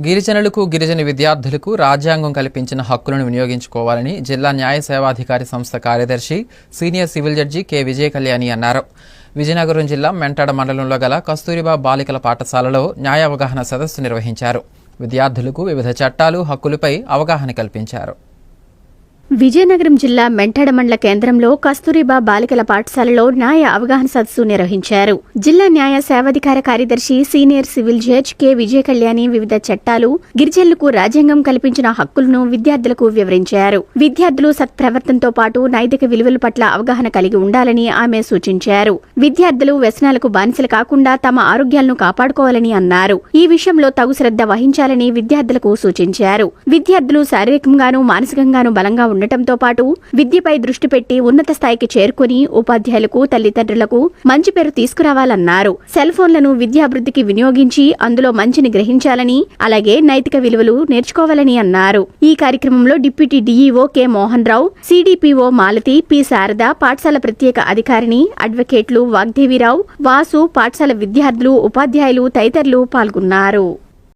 గిరిజనులకు గిరిజన విద్యార్థులకు రాజ్యాంగం కల్పించిన హక్కులను వినియోగించుకోవాలని జిల్లా న్యాయ సేవాధికారి సంస్థ కార్యదర్శి senior civil judge K. Vijaya Kalyani అన్నారు. విజయనగరం జిల్లా మెంటాడ మండలంలో గల కస్తూరిబా బాలికల పాఠశాలలో న్యాయ అవగాహన సదస్సు నిర్వహించారు. విద్యార్థులకు వివిధ చట్టాలు హక్కులపై అవగాహన కల్పించారు. విజయనగరం జిల్లా మెంటాడ మండల కేంద్రంలో కస్తూరిబా బాలికల పాఠశాలలో న్యాయ అవగాహన సదస్సు నిర్వహించారు. జిల్లా న్యాయ సేవాధికార కార్యదర్శి senior civil judge K. Vijaya Kalyani వివిధ చట్టాలు గిరిజనులకు రాజ్యాంగం కల్పించిన హక్కులను విద్యార్థులకు వివరించారు. విద్యార్థులు సత్ప్రవర్తనతో పాటు నైతిక విలువల పట్ల అవగాహన కలిగి ఉండాలని ఆమె సూచించారు. విద్యార్థులు వ్యసనాలకు బానిసలు కాకుండా తమ ఆరోగ్యాలను కాపాడుకోవాలని అన్నారు. ఈ విషయంలో తగు శ్రద్ధ వహించాలని విద్యార్థులకు సూచించారు. విద్యార్థులు శారీరకంగానూ మానసికంగానూ బలంగా ఉండటంతో పాటు విద్యపై దృష్టి పెట్టి ఉన్నత స్థాయికి చేరుకుని ఉపాధ్యాయులకు తల్లిదండ్రులకు మంచి పేరు తీసుకురావాలన్నారు. సెల్ ఫోన్లను విద్యాభివృద్ధికి వినియోగించి అందులో మంచిని గ్రహించాలని అలాగే నైతిక విలువలు నేర్చుకోవాలని అన్నారు. ఈ కార్యక్రమంలో deputy DEO K Mohan Rao CDPO Malathi P Sarada పాఠశాల ప్రత్యేక అధికారిని అడ్వకేట్లు వాగ్దేవిరావు వాసు పాఠశాల విద్యార్థులు ఉపాధ్యాయులు తదితరులు పాల్గొన్నారు.